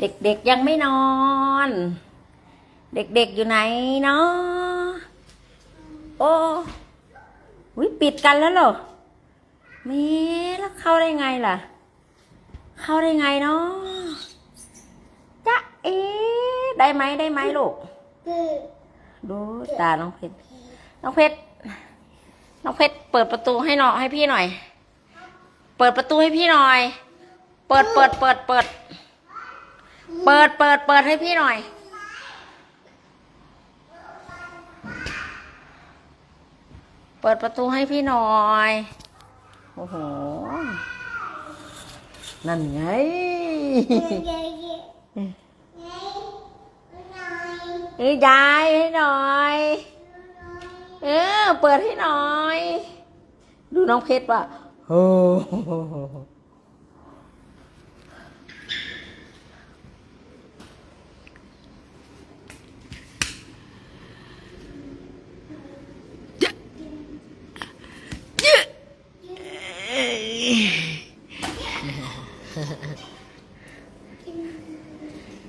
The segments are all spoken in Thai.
เด็กๆยังไม่นอน เด็กๆอยู่ไหนเนาะโอ้วิปิดกันแล้วเหรอแม่แล้วเข้าได้ไงล่ะ เข้าได้ไงเนาะจ๊ะเอ๊ได้ไหมได้ไหมลูกดูตาน้องเพชรน้องเพชรน้องเพชรเปิดประตูให้หน่อยให้พี่หน่อย เปิดประตูให้พี่หน่อย เปิดเปิดเปิดเปิด เปิดเปิดเปิดให้พี่หน่อย เปิดประตูให้พี่หน่อย โอ้โห นั่นไง เอ้ยยายให้หน่อย เออ เปิดให้หน่อย ดูน้องเพชรว่ะโอ้โห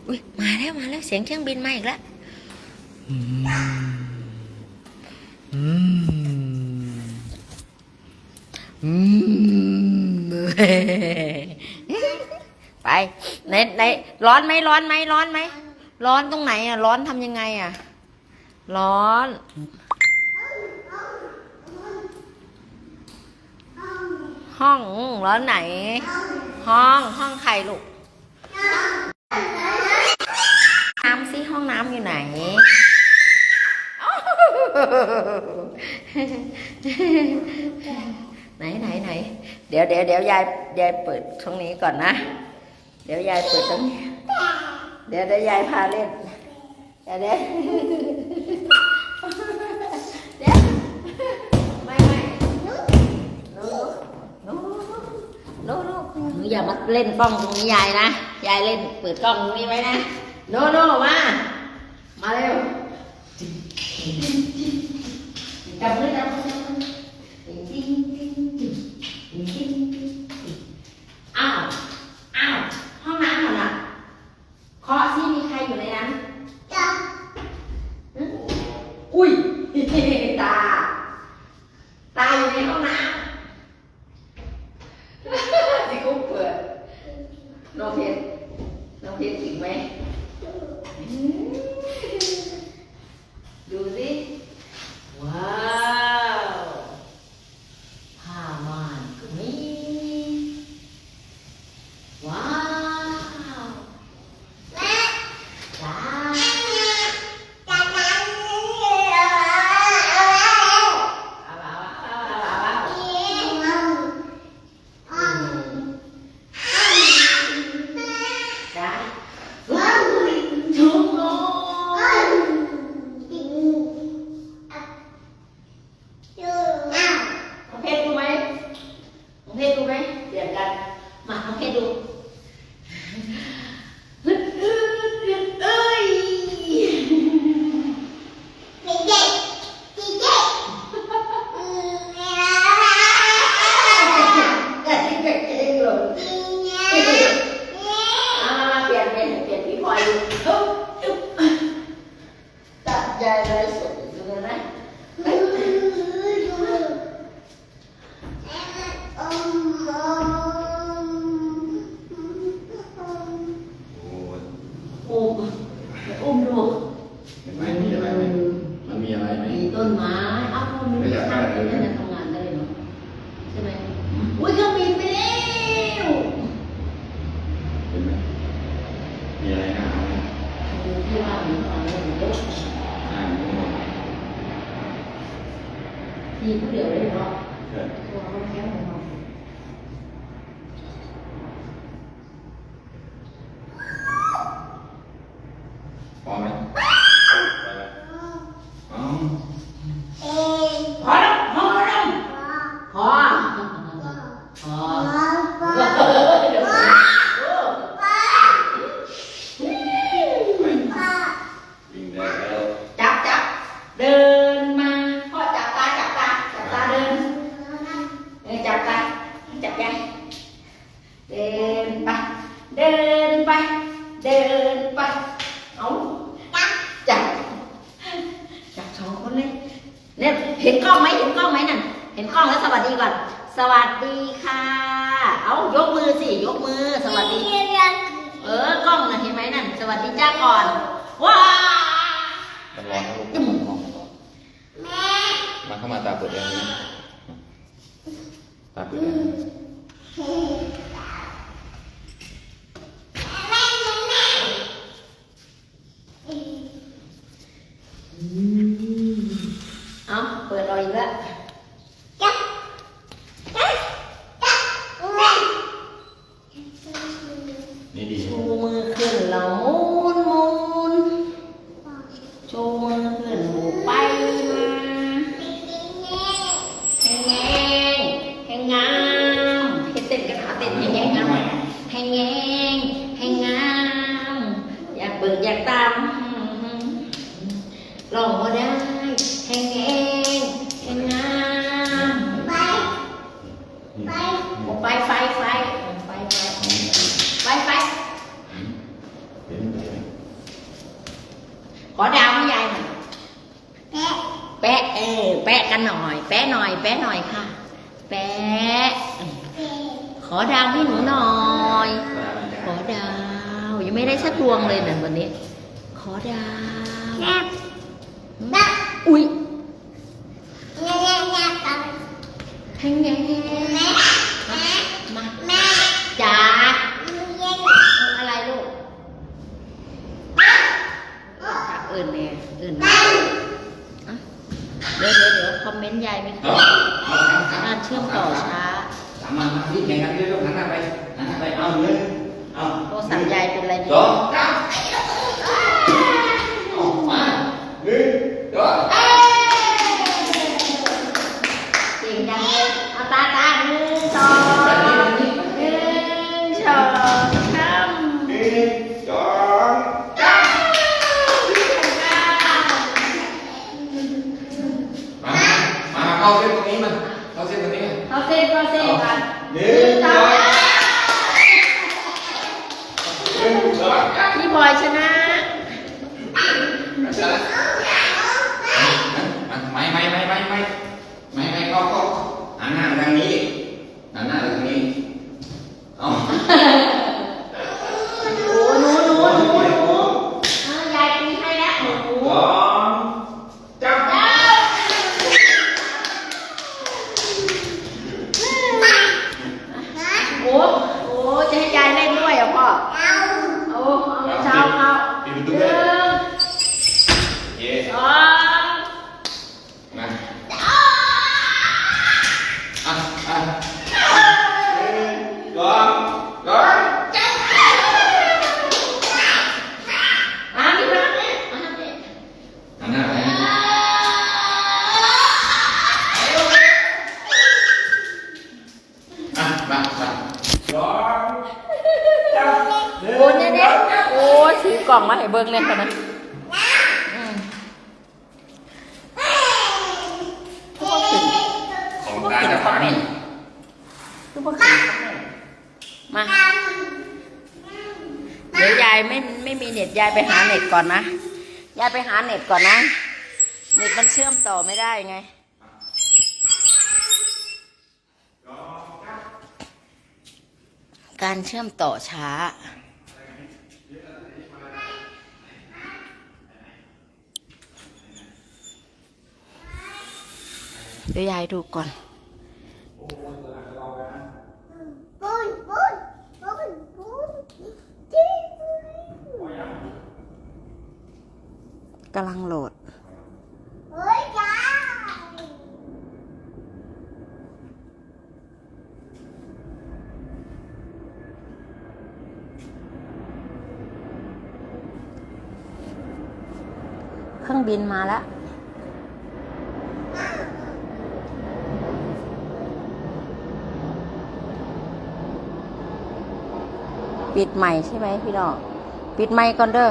อุ้ยมาแล้วมาแล้วเสียงเครื่องบินมาอีกแล้วอืมอืมไปไหนไหนร้อนไหมร้อนไหมร้อนไหมร้อนตรงไหนอะ ร้อนทำยังไงอะ ร้อน ห้องร้อนไหน ห้องห้องใครลูกน้ำสิห้องน้ำอยู่ไหนไหนไหนไหนเดี๋ยวเดี๋ยวเดี๋ยวยายยายเปิดตรงนี้ก่อนนะ เดี๋ยวยายเปิดตรงนี้ เดี๋ยวเดี๋ยวยายพาเล่นเดี๋ยวเดี๋ยวเดี๋ยวไม่ไม่หนูหนูหนูหนูหนู อย่ามาเล่นกล้องตรงนี้ยายนะยายเล่นเปิดกล้องตรงนี้ไว้นะโนโนมามาเร็วจับมือจับ เราเทสเราเทสถึงไหม อะอ่านไม่หมดที่ผู้เดียวเลยเนาะเกิดตัวเขาแค่ไหนเนาะ พอไหมไปแล้วอ๋อ พอแล้วพอแล้วพอพอเดี๋ยว วิ่งได้แล้ว จับจับเดินมาพ่อจับตาจับตาจับตาเดินเออจับตาจับยังเดินไป เดินไป เดินไป เอาจับจับสองคนเลย เนี่ยเห็นกล้องไหมเห็นกล้องไหมนั่น เห็นกล้องแล้วสวัสดีก่อน สวัสดีค่ะ เอายกมือสิ ยกมือ สวัสดี เออกล้องน่ะเห็นไหมนั่น สวัสดีจ้าก่อน ว้ามันร้อนนะลูกมองร้อนมาเข้ามาตาเปิดแอร์นะตาเปิดแอร์นะ เอาเปิดรออีกแล้ว นี่ดี ชูมือขึ้นแล้วหมุนหมุน ชูมื แปะหน่อยค่ะ แปะขอดาวให้หนูหน่อย ขอดาว ยังไม่ได้สักดวงเลยนะวันนี้ ขอดาวอุ้ยแห้งแงมามาจ๋าอะไรลูกจาเอื่นเนี่ยเอื่นเดี๋ยวเดี๋ยวเดี๋ยวคอมเมนต์ยายไหมคะ เชื่อมต่อช้าสามมันมาพี่แข่งกันเร็วๆหันหน้าไปหันหน้าไปเอาเลยเอาโทรศัพท์ยายเป็นอะไรสเนี่ยองสามเอามาหนึ่งสองเก่งจังเลยเอาตาตาหนึ่งสองหนึ่งสองสามหนึ่งสองสามมา มาเข้าเส้นตรงนี้มัน เข้าเส้นตรงนี้มันเขาเส้นเขาเส้นกันหนึ่งสองหนึ่งสองสามพี่บอยชนะไม่ไม่ไม่ไม่ไม่ไม่ไม่เข้าเข้าหันหน้าทางนี้หันหน้าทางนี้เอา โอ้หนูหนูหนูหนูเออยายตีให้แล้วหนู สองจับ โอ้ โอ้จะให้ยายเล่นด้วยเหรอพ่อเอาเอาเช้าเข้า ปิดประ ห ตู นึ่ เลย ง เย้ สอง มาอะอะหนึ่งสองสอง อะพี่มาเนี่ยมาเนี่ย หันหน้าไปอะมาสามสองจับหนึ่ง โอ้เนี่ยเนี่ยโอ้ถือกล่องมา ให้เบิ้งเลยกันนะอืมทุกคนขึ้นของตาขึ้นจะพังเมนต์ทุกคนขึ้นคอมเมนต์มา เดี๋ยวยายไม่ไม่มีเน็ตยายไปหาเน็ตก่อนนะ ยายไปหาเน็ตก่อนนะ เน็ตมันเชื่อมต่อไม่ได้ไงการเชื่อมต่อช้า เดี๋ยวยายดูก่อนกำลังโหลดเครื่องบินมาแล้ว ปิดใหม่ใช่ไหมพี่น้อง ปิดใหม่ก่อนเด้อ